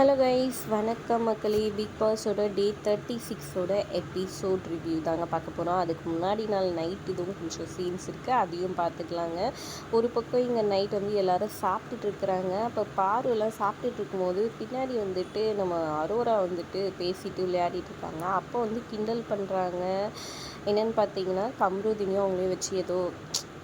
Hello guys வணக்கம் மக்களே. Big பாஸோட டே தேர்ட்டி சிக்ஸோட எபிசோட் ரிவ்யூ தாங்க பார்க்க போகிறோம் அதுக்கு முன்னாடி நாள் நைட் இதுவும் கொஞ்சம் சீன்ஸ் இருக்குது அதையும் பார்த்துக்கலாங்க. ஒரு பக்கம் இங்கே நைட் வந்து எல்லோரும் சாப்பிட்டுட்டு இருக்கிறாங்க. அப்போ பாருலாம் சாப்பிட்டுட்டு இருக்கும்போது பின்னாடி வந்துட்டு நம்ம அரோரா வந்துட்டு பேசிட்டு விளையாடிட்டு இருக்காங்க. அப்போ வந்து கிண்டல் பண்ணுறாங்க என்னென்னு பார்த்தீங்கன்னா கம்ருதினியும் அவங்களே வச்சு ஏதோ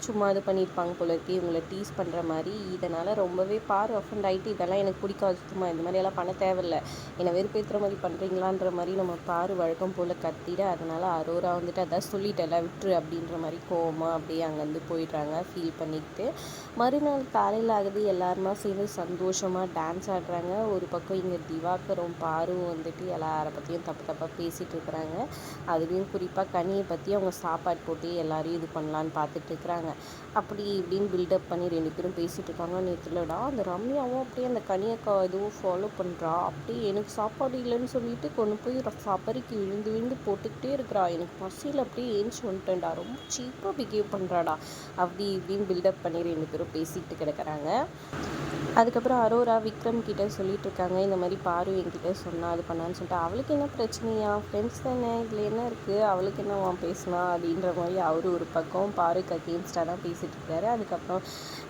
சும்மா இது பண்ணியிருப்பாங்க போல இருக்கு இவங்களை டீஸ் பண்ணுற மாதிரி. இதனால் ரொம்பவே பார் அஃபண்ட் ஆகிட்டு இதெல்லாம் எனக்கு பிடிக்காது சுத்தமாக இந்த மாதிரியெல்லாம் பண்ண தேவையில்ல. என்னை வெறுப்பேற்றுற மாதிரி பண்ணுறீங்களான்ற மாதிரி நம்ம பார் வழக்கம் போல் கத்திட அதனால் அரோரா வந்துட்டு அதான் சொல்லிட்டல விட்டுரு அப்படின்ற மாதிரி கோவமாக அப்படியே அங்கேருந்து போயிடுறாங்க ஃபீல் பண்ணிக்கிட்டு. மறுநாள் காலையில் ஆகுது எல்லாருமா சேர்ந்து சந்தோஷமாக டான்ஸ் ஆடுறாங்க. ஒரு பக்கம் இங்கே திவாகரும் பாரும் வந்துட்டு எல்லாரை பற்றியும் தப்பு தப்பாக பேசிகிட்டு இருக்கிறாங்க. அதுலேயும் குறிப்பாக கனியை பற்றி அவங்க சாப்பாடு போட்டு எல்லாரையும் இது பண்ணலான்னு பார்த்துட்டு இருக்கிறாங்க. அப்படி இப்படின்னு பில்டப் பண்ணி ரெண்டு பேரும் பேசிகிட்டு இருக்காங்க. நேற்றுலடா அந்த ரம்யாவும் அப்படியே அந்த கனியக்கா இதுவும் ஃபாலோ பண்ணுறா அப்படியே எனக்கு சாப்பாடு இல்லைன்னு சொல்லிட்டு கொண்டு போய் சபரிக்கு விழுந்து விழுந்து போட்டுக்கிட்டே இருக்கிறா. எனக்கு பசியில் அப்படியே ஏஞ்சி வந்துட்டேன்டா. ரொம்ப சீப்பாக பிஹேவ் பண்ணுறாடா அப்படி இப்படின்னு பில்டப் பண்ணி ரெண்டு பேரும் பேசிக்கிட்டு கிடக்குறாங்க. அதுக்கப்புறம் அரோரா விக்ரம் கிட்டே சொல்லிட்டு இருக்காங்க இந்த மாதிரி பாரு என்கிட்ட சொன்னா அது பண்ணான்னு சொல்லிட்டு. அவளுக்கு என்ன பிரச்சனையா? ஃப்ரெண்ட்ஸ் தானே இதில் என்ன இருக்குது அவளுக்கு என்ன அவன் பேசினா? அப்படின்ற மாதிரி அவரு ஒரு பக்கம் பாருக்கு அகேன்ஸ்டாக தான் பேசிகிட்டு இருக்காரு அதுக்கப்புறம்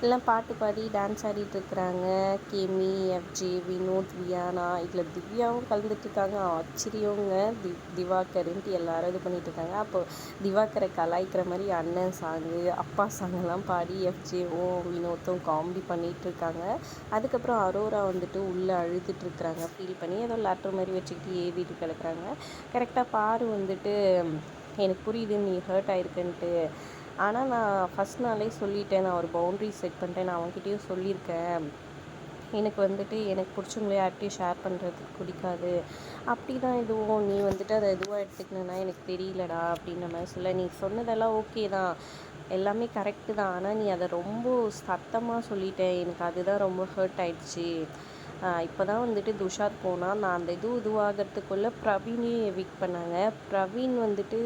எல்லாம் பாட்டு பாடி டான்ஸ் ஆடிட்டு இருக்கிறாங்க கேமி எஃப்ஜே வினோத் வியானா இதில் திவ்யாவும் கலந்துட்டு இருக்காங்க ஆச்சரியங்க. தி திவாகருன்ட்டு எல்லாரும் இது பண்ணிட்டு இருக்காங்க அப்போ திவாகரை கலாய்க்கிற மாதிரி அண்ணன் சாங்கு அப்பா சாங்கெல்லாம் பாடி எஃப்ஜேவும் வினோத்தும் காமெடி பண்ணிகிட்டு இருக்காங்க அதுக்கப்புறம் அரோரா வந்துட்டு உள்ளே அழுதுட்டுருக்குறாங்க. ஃபீல் பண்ணி ஏதோ லேட்டர் மாதிரி வச்சுக்கிட்டு ஏவிட்டு கிடக்குறாங்க. கரெக்டாக பாரு வந்துட்டு எனக்கு புரியுது நீ ஹர்ட் ஆயிருக்குன்ட்டு. ஆனால் நான் ஃபஸ்ட் நாளே சொல்லிட்டேன். நான் ஒரு பவுண்ட்ரி செட் பண்ணிட்டேன். நான் அவங்ககிட்டயும் சொல்லியிருக்கேன். எனக்கு வந்துட்டு எனக்கு பிடிச்சவங்களே யார்கிட்டையும் ஷேர் பண்ணுறதுக்கு பிடிக்காது. அப்படி தான் இதுவும் நீ வந்துட்டு அதை எதுவாக எடுத்துக்கணுன்னா எனக்கு தெரியலடா அப்படின்ற மாதிரி சொல்ல நீ சொன்னதெல்லாம் ஓகே தான். எல்லாமே கரெக்டு தான். ஆனால் நீ அதை ரொம்ப சத்தமாக சொல்லிட்ட எனக்கு அதுதான் ரொம்ப ஹர்ட் ஆயிடுச்சு. இப்போ தான் வந்துட்டு துஷார் போனால் நான் அந்த இது இதுவாகிறதுக்குள்ளே பிரவீனையும் எவிக் பண்ணாங்க. பிரவீன் வந்துட்டு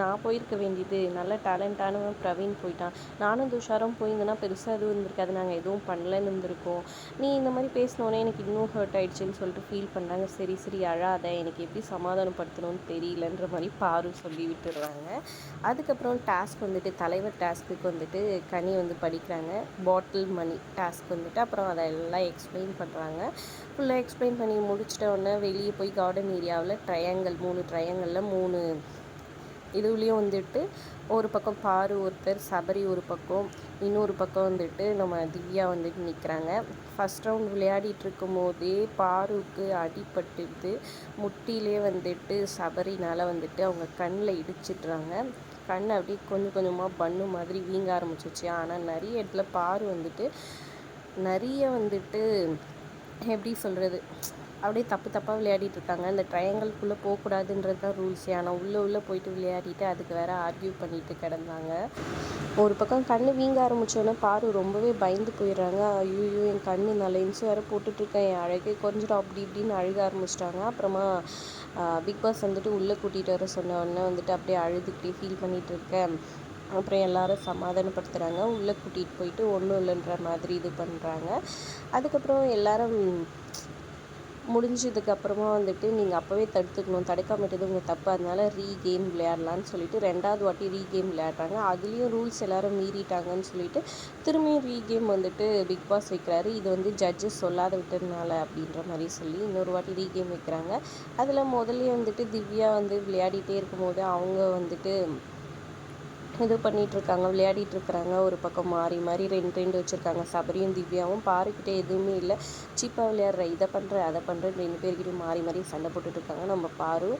நான் போயிருக்க வேண்டியது நல்ல டேலண்டானவன் பிரவீன் போயிட்டான். நானும் துஷாரும் போயிருந்தேன்னா பெருசாக எதுவும் இருந்திருக்காது. நாங்கள் எதுவும் பண்ணலன்னு இருந்திருக்கோம். நீ இந்த மாதிரி பேசினோன்னே எனக்கு இன்னும் ஹர்ட் ஆயிடுச்சுன்னு சொல்லிட்டு ஃபீல் பண்ணாங்க. சரி சரி அழாத. எனக்கு எப்படி சமாதானப்படுத்தணும்னு தெரியலன்ற மாதிரி பாரு சொல்லி விட்டுடுறாங்க. அதுக்கப்புறம் டாஸ்க் வந்துட்டு தலைவர் டாஸ்க்குக்கு வந்துட்டு கனி வந்து படிக்கிறாங்க. பாட்டில் மணி டாஸ்க் வந்துட்டு அப்புறம் அதை எல்லாம் எக்ஸ்பிளைன் பண்ணுறாங்க ஃபுல்லாக எக்ஸ்பிளைன் பண்ணி முடிச்சிட்ட உடனே வெளியே போய் கார்டன் ஏரியாவில் ட்ரையாங்கல் மூணு ட்ரையாங்கலில் மூணு இதுலேயும் வந்துட்டு ஒரு பக்கம் பாரு ஒருத்தர் சபரி ஒரு பக்கம் இன்னொரு பக்கம் வந்துட்டு நம்ம திவ்யா வந்துட்டு நிற்கிறாங்க ஃபஸ்ட் ரவுண்ட் விளையாடிட்டு இருக்கும் போதே பாருக்கு அடிபட்டுது. முட்டிலே வந்துட்டு சபரினால் வந்துட்டு அவங்க கண்ணில் இடிச்சிட்றாங்க. கண் அப்படியே கொஞ்சம் கொஞ்சமாக பண்ணு மாதிரி வீங்க ஆரம்பிச்சிச்சு ஆனால் நிறைய இடத்துல பாரு வந்துட்டு நிறைய வந்துட்டு எப்படி சொல்கிறது அப்படியே தப்பு தப்பாக விளையாடிட்டு இருக்காங்க. இந்த ட்ரையாங்கல்குள்ளே போகக்கூடாதுன்றது தான் ரூல்ஸே ஆனால் உள்ளே உள்ளே போயிட்டு விளையாடிட்டு அதுக்கு வேற ஆர்கியூ பண்ணிட்டு கிடந்தாங்க. ஒரு பக்கம் கண்ணு வீங்க ஆரம்பித்தோன்னே பாரு ரொம்பவே பயந்து போயிடுறாங்க. ஐயோ என் கண்ணு நான் லென்ஸ் வேறு போட்டுட்ருக்கேன் என் அழகே கொஞ்சம் அப்படி இப்படின்னு அழுக ஆரம்பிச்சிட்டாங்க. அப்புறமா பிக் பாஸ் வந்துட்டு உள்ளே கூட்டிகிட்டு வர சொன்ன உடனே வந்துட்டு அப்படியே அழுதுகிட்டே ஃபீல் பண்ணிகிட்டு இருக்கேன். அப்புறம் எல்லாரும் சமாதானப்படுத்துகிறாங்க உள்ளே கூட்டிகிட்டு போயிட்டு ஒன்றும் இல்லைன்ற மாதிரி இது பண்ணுறாங்க அதுக்கப்புறம் எல்லாரும் முடிஞ்சதுக்கப்புறமா வந்துட்டு நீங்கள் அப்போவே தடுத்துக்கணும். தடுக்காமட்டது உங்கள் தப்பு. அதனால ரீ கேம் விளையாடலான்னு சொல்லிட்டு ரெண்டாவது வாட்டி ரீ கேம் விளையாடுறாங்க. அதுலேயும் ரூல்ஸ் எல்லாரும் மீறிட்டாங்கன்னு சொல்லிட்டு திரும்பியும் ரீ கேம் வந்துட்டு பிக் பாஸ் வைக்கிறாரு. இது வந்து ஜட்ஜஸ் சொல்லாத விட்டதுனால அப்படின்ற மாதிரி சொல்லி இன்னொரு வாட்டி ரீ கேம் வைக்கிறாங்க. அதில் முதல்ல வந்துட்டு திவ்யா வந்து விளையாடிட்டே இருக்கும்போது அவங்க வந்துட்டு இது பண்ணிகிட்ருக்காங்க விளையாடிட்டுருக்குறாங்க. ஒரு பக்கம் மாறி மாறி ரெண்டு ரெண்டு வச்சுருக்காங்க. சபரியும் திவ்யாவும் பாருக்கிட்டே எதுவுமே இல்லை. சீப்பாக விளையாடுற இதை பண்ணுற அதை பண்ணுறேன் ரெண்டு பேர்கிட்டையும் மாறி மாறி சண்டை போட்டுட்ருக்காங்க நம்ம பாரு.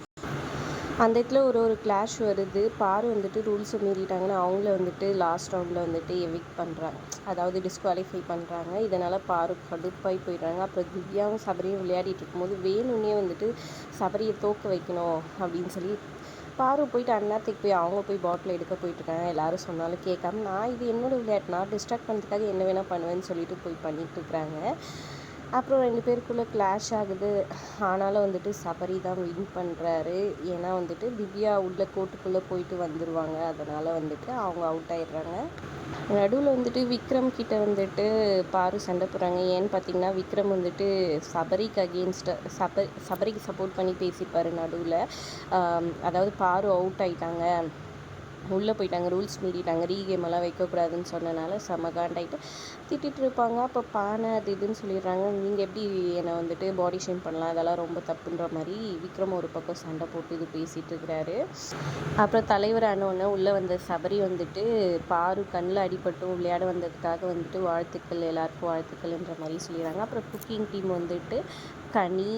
அந்த இடத்துல ஒரு ஒரு கிளாஷ் வருது. பாரு வந்துட்டு ரூல்ஸை மீறிட்டாங்கன்னா அவங்கள வந்துட்டு லாஸ்ட் ரவுண்டில் வந்துட்டு எவிக் பண்ணுறாங்க அதாவது டிஸ்குவாலிஃபை பண்ணுறாங்க இதனால் பாரு கடுப்பாகி போயிடுறாங்க. அப்புறம் திவ்யாவும் சபரியும் விளையாடிட்டு இருக்கும்போது வேணும்னே வந்துட்டு சபரியை தோக்க வைக்கணும் அப்படின்னு சொல்லி பாரு போயிட்டு அந்நேரத்துக்கு போய் அவங்க போய் பாட்டில் எடுக்க போயிட்டுருக்காங்க எல்லாரும் சொன்னாலும் கேட்காம நான் இது என்னோடய விளையாட்டு. நான் டிஸ்ட்ராக்ட் பண்ணுறதுக்காக என்ன வேணால் பண்ணுவேன்னு சொல்லிட்டு போய் பண்ணிகிட்ருக்குறாங்க அப்புறம் ரெண்டு பேருக்குள்ளே கிளாஷ் ஆகுது. ஆனாலும் வந்துட்டு சபரி தான் வின் பண்ணுறாரு ஏன்னா வந்துட்டு திவ்யா உள்ள கோர்ட்டுக்குள்ளே போயிட்டு வந்துடுவாங்க அதனால் வந்துட்டு அவங்க அவுட் ஆயிடுறாங்க. நடுவில் வந்துட்டு விக்ரம் கிட்ட வந்துட்டு பாரு சண்டை போடுறாங்க. ஏன்னு பார்த்தீங்கன்னா விக்ரம் வந்துட்டு சபரிக்கு அகேன்ஸ்டாக சபரி சபரிக்கு சப்போர்ட் பண்ணி பேசிப்பார் நடுவில். அதாவது பாரு அவுட் ஆயிட்டாங்க. உள்ளே போயிட்டாங்க ரூல்ஸ் மீறிட்டாங்க. ரீகேம் எல்லாம் வைக்கக்கூடாதுன்னு சொன்னனால செம காண்டாயிட்டு திட்டிகிட்டு இருப்பாங்க. அப்போ பானை அது இதுன்னு சொல்லிடுறாங்க. நீங்கள் எப்படி என்னை வந்துட்டு பாடி ஷேம் பண்ணலாம்? அதெல்லாம் ரொம்ப தப்புன்ற மாதிரி விக்ரம் ஒரு பக்கம் சண்டை போட்டு இது பேசிகிட்டு இருக்கிறாரு. அப்புறம் தலைவர் ஆனவுடனே உள்ளே வந்த சபரி வந்துட்டு பாரு கண்ணில் அடிபட்டும். விளையாட வந்ததுக்காக வந்துட்டு வாழ்த்துக்கள் எல்லாருக்கும் வாழ்த்துக்கள்ன்ற மாதிரி சொல்லிடுறாங்க. அப்புறம் குக்கிங் டீம் வந்துட்டு கனி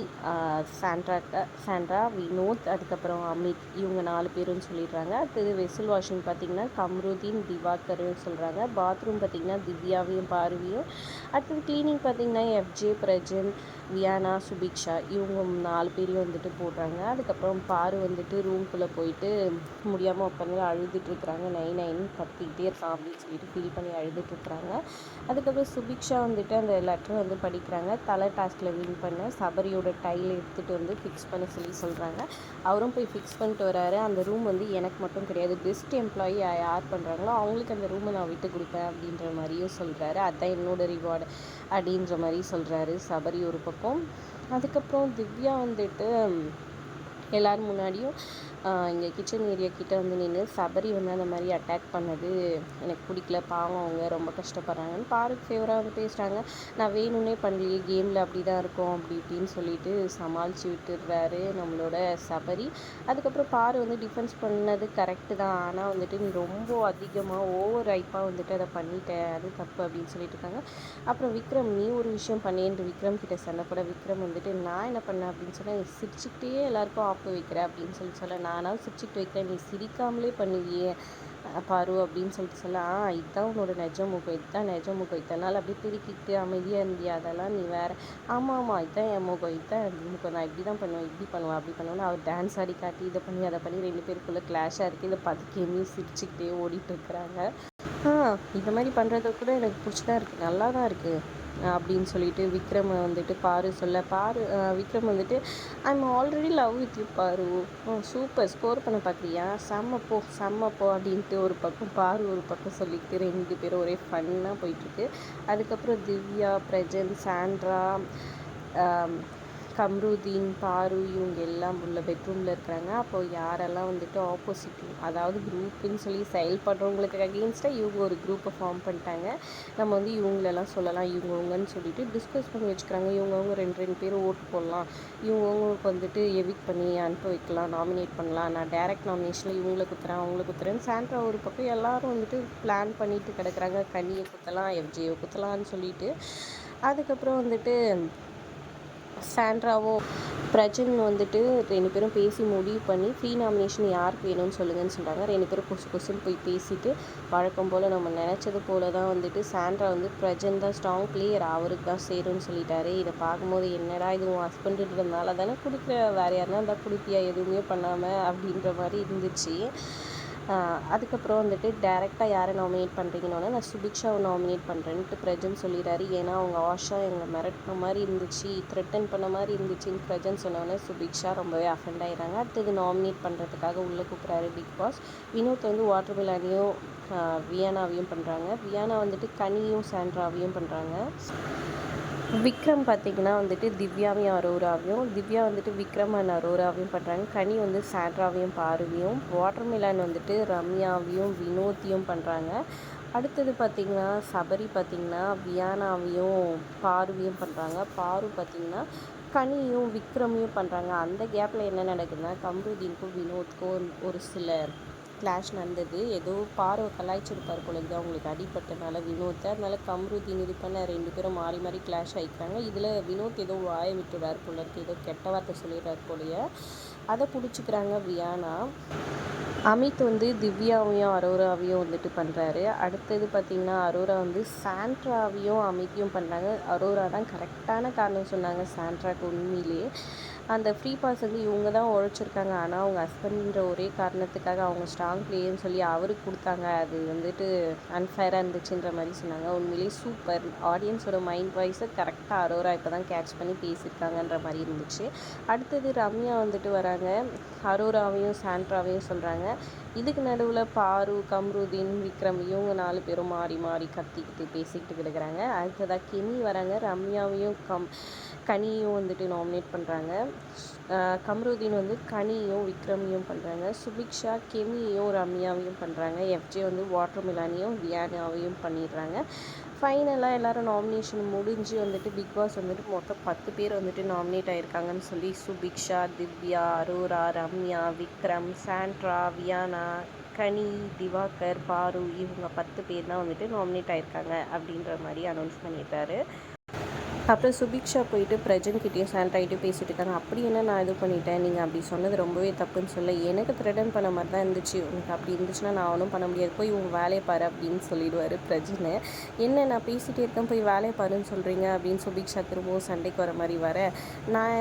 சாண்ட்ரா சாண்ட்ரா வினோத் அதுக்கப்புறம் அமித் இவங்க நாலு பேருன்னு சொல்லிடுறாங்க. அடுத்தது வெசல் வாஷிங் பார்த்திங்கன்னா கம்ருதீன் திவாகர்னு சொல்கிறாங்க பாத்ரூம் பார்த்திங்கன்னா திவ்யாவையும் பார்வையும். அடுத்தது க்ளீனிங் பார்த்திங்கன்னா எஃப்ஜே பிரஜன் வியானா சுபிக்ஷா இவங்க நாலு பேரையும் வந்துட்டு போடுறாங்க. அதுக்கப்புறம் பாரு வந்துட்டு ரூம்குள்ளே போயிட்டு முடியாமல் உட்காந்து அழுதுட்டுருக்குறாங்க. நைன் நைன் கத்திக்கிட்டே இருக்கான் அப்படின்னு சொல்லிட்டு ஃபீல் பண்ணி அழுதுட்டுருக்குறாங்க. அதுக்கப்புறம் சுபிக்ஷா வந்துட்டு அந்த லெட்டர் வந்து படிக்கிறாங்க. தலை டாஸ்கில் வின் பண்ண சபரியோட டைல் எடுத்துகிட்டு வந்து ஃபிக்ஸ் பண்ண சொல்லி சொல்கிறாங்க அவரும் போய் ஃபிக்ஸ் பண்ணிட்டு வராரு. அந்த ரூம் வந்து எனக்கு மட்டும் கிடையாது. பெஸ்ட் எம்ப்ளாயி யார் பண்ணுறாங்களோ அவங்களுக்கு அந்த ரூமை நான் விட்டு கொடுப்பேன் அப்படின்ற மாதிரியும் சொல்கிறாரு அதுதான் என்னோட ரிவார்டு அப்படின்ற மாதிரி சொல்கிறாரு சபரி ஒரு பக்கம். அதுக்கப்புறம் திவ்யா வந்துட்டு எல்லோரும் முன்னாடியும் இங்கே கிச்சன் ஏரியா கிட்டே வந்து நின்று சபரி வந்து அந்த மாதிரி அட்டாக் பண்ணது எனக்கு பிடிக்கல. பாவம் அவங்க ரொம்ப கஷ்டப்படுறாங்கன்னு பாருக்கு ஃபேவராக வந்து பேசுகிறாங்க நான் வேணும்னே பண்ணலையே கேமில் அப்படி தான் இருக்கும் அப்படி இப்படின்னு சொல்லிட்டு சமாளித்து விட்டுடுறாரு நம்மளோட சபரி. அதுக்கப்புறம் பாரு வந்து டிஃபென்ஸ் பண்ணது கரெக்டு தான். ஆனால் வந்துட்டு நீ ரொம்ப அதிகமாக ஓவர் ஐப்பாக வந்துட்டு அதை பண்ணிட்டேன் அது தப்பு அப்படின்னு சொல்லிட்டு இருக்காங்க. அப்புறம் விக்ரம் நீ ஒரு விஷயம் பண்ணேன் விக்ரம் கிட்ட சண்டை போட விக்ரம் வந்துட்டு நான் என்ன பண்ணேன் அப்படின்னு சொன்னால் சிரிச்சுக்கிட்டே எல்லாருக்கும் ஆப்பு வைக்கிறேன் அப்படின்னு சொல்லி சொல்ல நானாக சிரிச்சுட்டு வைக்கிறேன் நீ சிரிக்காமலே பண்ணுவியே பாரு அப்படின்னு சொல்லிட்டு சொல்ல ஆ இதுதான் உன்னோட நெஜ முகம் இதுதான் நெஜ முகம் இத்தனால் அப்படியே திருக்கிட்டு அமைதியாக இருந்தியா? அதெல்லாம் நீ வேறு. ஆமாம் ஆமாம் இதுதான் என் முகம் இதுதான் என் முகம். நான் இப்படி தான் பண்ணுவேன் இப்படி பண்ணுவேன் அப்படி பண்ணுவேன் அவர் டான்ஸ் ஆடி காட்டி இதை பண்ணி அதை பண்ணி ரெண்டு பேருக்குள்ளே கிளாஷாக இருக்குது இதை பதுக்கேமே சிரிச்சுக்கிட்டே ஓடிட்டு இருக்கிறாங்க. ஆ இந்த மாதிரி பண்ணுறது கூட எனக்கு பிடிச்சி இருக்குது நல்லா தான் இருக்குது அப்படின்னு சொல்லிட்டு விக்ரம் வந்துட்டு பாரு சொல்ல. பாரு விக்ரம் வந்துட்டு I am already love with you Paaru super score பண்ண பார்க்குறியா? செம்ம போ செம்ம போ அப்படின்ட்டு ஒரு பக்கம் பாரு ஒரு பக்கம் சொல்லிட்டு ரெண்டு பேரும் ஒரே ஃபன்னாக போயிட்டுருக்கு. அதுக்கப்புறம் திவ்யா பிரஜன் சாண்ட்ரா கம்ருதீன் பாரு இவங்க எல்லாம் உள்ள பெட்ரூமில் இருக்கிறாங்க. அப்போது யாரெல்லாம் வந்துட்டு ஆப்போசிட் அதாவது குரூப்புன்னு சொல்லி செயல்படுறவங்களுக்கு அகெயின்ஸ்டாக இவங்க ஒரு குரூப்பை ஃபார்ம் பண்ணிட்டாங்க. நம்ம வந்து இவங்களெல்லாம் சொல்லலாம் இவங்கவுங்கன்னு சொல்லிட்டு டிஸ்கஸ் பண்ணி வச்சுக்கிறாங்க. இவங்கவுங்க ரெண்டு ரெண்டு பேர் ஓட்டு போடலாம். இவங்கவுங்களுக்கு வந்துட்டு எவிக் பண்ணி அனுப்ப வைக்கலாம் நாமினேட் பண்ணலாம். நான் டேரக்ட் நாமினேஷனில் இவங்களை குத்துறேன் அவங்கள குத்துறேன்னு சாண்ட்ரா ஒரு பக்கம் எல்லோரும் வந்துட்டு பிளான் பண்ணிட்டு கிடக்குறாங்க. கனியை குத்தலாம் எஃப்ஜியை குத்தலாம்னு சொல்லிட்டு. அதுக்கப்புறம் வந்துட்டு சாண்ட்ராவோ பிரஜன் வந்துட்டு ரெண்டு பேரும் பேசி முடிவு பண்ணி ஃப்ரீ நாமினேஷன் யாருக்கு வேணும்னு சொல்லுங்கன்னு சொல்கிறாங்க ரெண்டு பேரும் கொசு கொசுன்னு போய் பேசிட்டு வழக்கம் போல் நம்ம நினச்சது போல் தான் வந்துட்டு சாண்ட்ரா வந்து பிரஜன் தான் ஸ்ட்ராங் பிளேயர் அவருக்கு தான் சேரும்னு சொல்லிட்டாரு. இதை பார்க்கும்போது என்னடா இது உன் ஹஸ்பண்டுன்றதுனால தானே கொடுக்குற வேறு யாருனா இருந்தால் கொடுப்பியா எதுவுமே பண்ணாமல் அப்படின்ற மாதிரி இருந்துச்சு. அதுக்கப்புறம் வந்துட்டு டேரெக்டாக யாரை நாமினேட் பண்ணுறீங்கன்னு நான் சுபிக்ஷாவை நாமினேட் பண்ணுறேன்ட்டு பிரஜன் சொல்லிடுறாரு ஏன்னா அவங்க ஆஷா எங்களை மிரட்டின மாதிரி இருந்துச்சு த்ரெட்டன் பண்ண மாதிரி இருந்துச்சுன்னு பிரஜன் சொன்னோடனே சுபிக்ஷா ரொம்பவே அஃபெண்ட் ஆகிடுறாங்க அடுத்தது நாமினேட் பண்ணுறதுக்காக உள்ளே கூப்பிட்றாரு பிக் பாஸ் வினோத் வந்து வாட்டர் மிலானியும் வியானாவையும் பண்ணுறாங்க வியானா வந்துட்டு கனியும் சாண்ட்ராவையும் பண்ணுறாங்க விக்ரம் பார்த்திங்கன்னா வந்துட்டு திவ்யாவையும் அரோராவையும் திவ்யா வந்துட்டு விக்ரம் அண்ட் அரோராவையும் பண்ணுறாங்க கனி வந்து சாண்ட்ராவையும் பார்வையும் வாட்டர்மிலான் வந்துட்டு ரம்யாவையும் வினோத்தையும் பண்ணுறாங்க அடுத்தது பார்த்திங்கன்னா சபரி பார்த்திங்கன்னா வியானாவையும் பார்வையும் பண்ணுறாங்க பாரு பார்த்திங்கன்னா கனியும் விக்ரமையும் பண்ணுறாங்க அந்த கேப்பில் என்ன நடக்குதுன்னா கம்ருதீனுக்கும் வினோத்துக்கும் ஒரு சில கிளாஷ் நடந்தது. ஏதோ பார்வை கலாய்ச்சிருப்பார் போல இருக்குது அவங்களுக்கு அடிப்பட்டனால வினோத்தை அதனால கம்ருதீன் இது பண்ண ரெண்டு பேரும் மாறி மாறி கிளாஷ் ஆகிக்கிறாங்க இதில் வினோத் ஏதோ வாயை விட்டுறாரு போல இருக்குது ஏதோ கெட்ட வார்த்தை சொல்லிடுறார் போலயே. அதை பிடிச்சிக்கிறாங்க வியானா. அமித் வந்து திவ்யாவையும் அரோராவையும் வந்துட்டு பண்ணுறாரு அடுத்தது பார்த்திங்கன்னா அரோரா வந்து சாண்ட்ராவையும் அமித்தையும் பண்ணுறாங்க அரோரா தான் கரெக்டான காரணம் சொன்னாங்க சாண்ட்ராக்கு உண்மையிலேயே அந்த ஃப்ரீ பாஸ் வந்து இவங்க தான் உழைச்சிருக்காங்க. ஆனால் அவங்க ஹஸ்பண்ட்ன்ற ஒரே காரணத்துக்காக அவங்க ஸ்ட்ராங் பிளேயர்னு சொல்லி அவருக்கு கொடுத்தாங்க. அது வந்துட்டு அன்ஃபேராக இருந்துச்சுன்ற மாதிரி சொன்னாங்க. உண்மையிலேயே சூப்பர் ஆடியன்ஸோட மைண்ட் வாய்ஸை கரெக்டாக அரோரா இப்போ தான் கேட்ச் பண்ணி பேசியிருக்காங்கன்ற மாதிரி இருந்துச்சு. அடுத்தது ரம்யா வந்துட்டு வராங்க. அரோராவையும் சாண்ட்ராவையும் சொல்கிறாங்க இதுக்கு நடுவில் பாரு கம்ருதீன் விக்ரம் இவங்க நாலு பேரும் மாறி மாறி கத்திக்கிட்டு பேசிக்கிட்டு கிடக்குறாங்க. அடுத்ததாக கெமி வராங்க. ரம்யாவையும் கம் கனியும் வந்துட்டு நாமினேட் பண்ணுறாங்க கம்ருதீன் வந்து கனியும் விக்ரமியும் பண்ணுறாங்க சுபிக்ஷா கெமியையும் ரம்யாவையும் பண்ணுறாங்க எஃப்ஜே வந்து வாட்டர் மிலானியும் வியானாவையும் பண்ணிடுறாங்க. ஃபைனலாக எல்லோரும் நாமினேஷன் முடிஞ்சு வந்துட்டு பிக் பாஸ் வந்துட்டு மொத்தம் பத்து பேர் வந்துட்டு நாமினேட் ஆகிருக்காங்கன்னு சொல்லி சுபிக்ஷா திவ்யா அரோரா ரம்யா விக்ரம் சாண்ட்ரா வியானா கனி திவாகர் பாரு இவங்க பத்து பேர் தான் வந்துட்டு நாமினேட் ஆகிருக்காங்க அப்படின்ற மாதிரி அனௌன்ஸ் பண்ணியிருக்காரு. அப்புறம் சுபிக்ஷா போயிட்டு பிரஜன்கிட்டே சாண்ட் ஆகிட்டு பேசிகிட்டு இருக்காங்க. அப்படி என்ன நான் இது பண்ணிட்டேன்? நீங்கள் அப்படி சொன்னது ரொம்பவே தப்புன்னு சொல்ல எனக்கு த்ரெட்டன் பண்ண மாதிரி தான் இருந்துச்சு. உனக்கு அப்படி இருந்துச்சுன்னா நான் ஒன்றும் பண்ண முடியாது. போய் உங்கள் வேலையை பாரு அப்படின்னு சொல்லிடுவார் பிரஜனை. என்ன நான் பேசிகிட்டே இருக்கேன் போய் வேலையை பாருன்னு சொல்கிறீங்க அப்படின்னு சுபிக்ஷா திரும்பவும் சண்டைக்கு வர மாதிரி வர. நான்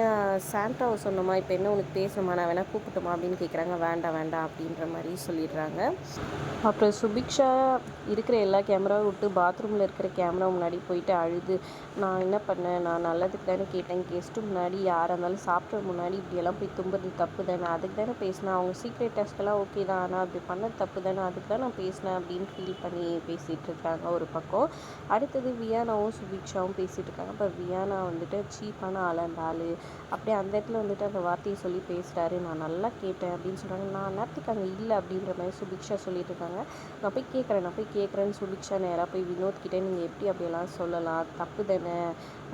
சாண்ட்ராவை சொன்னோமா? இப்போ என்ன உனக்கு பேசணுமா? நான் வேணால் கூப்பிட்டுமா அப்படின்னு கேட்குறாங்க வேண்டாம் வேண்டாம் அப்படின்ற மாதிரி சொல்லிடுறாங்க. அப்புறம் சுபிக்ஷா இருக்கிற எல்லா கேமராவும் விட்டு பாத்ரூமில் இருக்கிற கேமரா முன்னாடி போயிட்டு அழுது. நான் என்ன பண்ணேன் நான் நல்லதுக்கு தானே கேட்டேன். கெஸ்ட்டு முன்னாடி யாராக இருந்தாலும் சாப்பிட்ற முன்னாடி இப்படியெல்லாம் போய் தும்புறது தப்பு தானே. அதுக்கு தானே பேசினேன். அவங்க சீக்ரெட் டெஸ்ட்டெல்லாம் ஓகே தான். ஆனால் அப்படி பண்ணது தப்பு தானே. அதுக்கு தான் நான் பேசினேன் அப்படின்னு ஃபீல் பண்ணி பேசிகிட்டு இருக்காங்க ஒரு பக்கம். அடுத்தது வியானாவும் சுபிக்ஷாவும் பேசிகிட்டு இருக்காங்க. இப்போ வியானா வந்துட்டு சீப்பான ஆள் அந்த ஆள். அப்படியே அந்த இடத்துல வந்துட்டு அந்த வார்த்தையை சொல்லி பேசுகிறாரு நான் நல்லா கேட்டேன் அப்படின்னு சொல்கிறாங்க நான் நேரத்துக்கு அங்கே இல்லை அப்படின்ற மாதிரி சுபிக்ஷா சொல்லிட்டு இருக்காங்க. நான் போய் கேட்குறேன் நான் போய் கேட்குறேன்னு சுபிக்ஷா நேராக போய் வினோத் கிட்டே நீங்கள் எப்படி அப்படியெல்லாம் சொல்லலாம்? தப்பு தானே.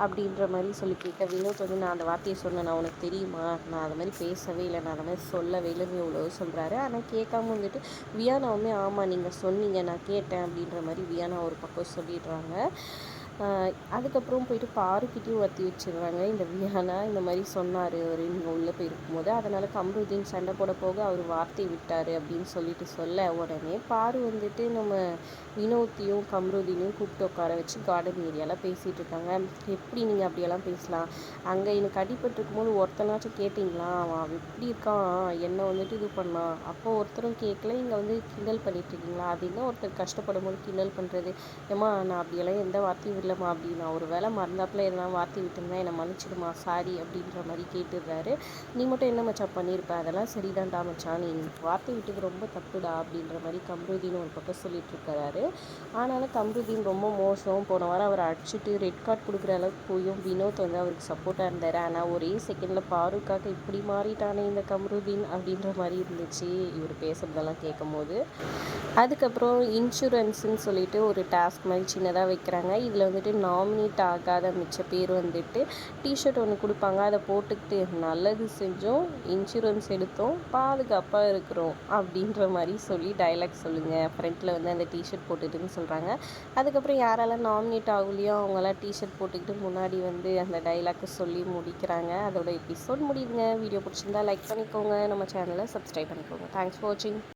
அப்படின்ற மாதிரி சொல்லி கேட்க வினோத் வந்து நான் அந்த வார்த்தையை சொன்னேன். நான் உனக்கு தெரியுமா? நான் அது மாதிரி பேசவே இல்லை. நான் அந்த மாதிரி சொல்லவே இல்லைன்னு இவ்வளோ சொல்கிறாரு ஆனால் கேட்காம வந்துட்டு வியானாவுமே ஆமாம் நீங்கள் சொன்னீங்க. நான் கேட்டேன் அப்படின்ற மாதிரி வியானா ஒரு பக்கம் சொல்லிடுறாங்க. அதுக்கப்புறம் போயிட்டு பாருக்கிட்டையும் வத்தி வச்சிடுறாங்க இந்த வியானா இந்த மாதிரி சொன்னார் அவர். நீங்கள் உள்ளே போயிருக்கும்போது அதனால் கம்ருதீன் சண்டை போட போக அவர் வார்த்தை விட்டார் அப்படின்னு சொல்லிட்டு சொல்ல உடனே பாரு வந்துட்டு நம்ம வினோத்தியும் கம்ருதீனையும் கூப்பிட்டு உட்கார வச்சு கார்டன் ஏரியாவில் பேசிகிட்டு இருக்காங்க. எப்படி நீங்கள் அப்படியெல்லாம் பேசலாம்? அங்கே எனக்கு அடிபட்டிருக்கும் போது ஒருத்தனாச்சும் கேட்டிங்களா? அவன் எப்படி இருக்கான்? என்னை வந்துட்டு இது பண்ணான்? அப்போ ஒருத்தரும் கேட்கல இங்கே வந்து கிண்டல் பண்ணிட்டுருக்கீங்களா அது அப்படின்னா ஒருத்தர் கஷ்டப்படும் போது கிண்டல் பண்ணுறது ஏமா நான் அப்படியெல்லாம் எந்த வார்த்தையும் இல்லைம்மா அப்படி நான் ஒரு வேலை மறந்தாப்புல எதனா வார்த்தை விட்டுருந்தா என்னை மன்னிச்சிடுமா? சாரி அப்படின்ற மாதிரி கேட்டுடுறாரு. நீ மட்டும் என்ன மச்சான் பண்ணியிருப்ப? அதெல்லாம் சரிதான்டா மச்சான். நீ வார்த்தை விட்டது ரொம்ப தப்புடா அப்படின்ற மாதிரி கம்ருதீன் ஒரு பக்கம் சொல்லிட்டு இருக்கிறாரு ஆனாலும் கம்ருதீன் ரொம்ப மோசம். போன வாரம் அவரை அடிச்சுட்டு ரெட் கார்டு கொடுக்குற அளவுக்கு போயும் வினோத் வந்து அவருக்கு சப்போர்ட்டாக இருந்தார். ஆனால் ஒரே செகண்டில் பாருக்காக இப்படி மாறிட்டானே இந்த கம்ருதீன் அப்படின்ற மாதிரி இருந்துச்சு இவர் பேசுகிறதெல்லாம் கேட்கும் போது அதுக்கப்புறம் இன்சூரன்ஸுன்னு சொல்லிட்டு ஒரு டாஸ்க் மாதிரி சின்னதாக வைக்கிறாங்க. இதில் வந்துட்டு நாமினேட் ஆகாத மிச்ச பேர் வந்துட்டு டிஷர்ட் ஒன்று கொடுப்பாங்க. அதை போட்டுக்கிட்டு நல்லது செஞ்சோம். இன்சூரன்ஸ் எடுத்தோம். பாதுகாப்பாக இருக்கிறோம் அப்படின்ற மாதிரி சொல்லி டைலாக் சொல்லுங்கள் ஃப்ரண்ட்டில் வந்து அந்த டிஷர்ட் போட்டுட்டுன்னு சொல்கிறாங்க அதுக்கப்புறம் யாரெல்லாம் நாமினேட் ஆகலையோ அவங்களாம் டிஷர்ட் போட்டுக்கிட்டு முன்னாடி வந்து அந்த டைலாக்கு சொல்லி முடிக்கிறாங்க. அதோட எபிசோட் முடியுதுங்க. வீடியோ பிடிச்சிருந்தா லைக் பண்ணிக்கோங்க. நம்ம சேனலை சப்ஸ்கிரைப் பண்ணிக்கோங்க. தேங்க்ஸ் ஃபார் வாட்சிங்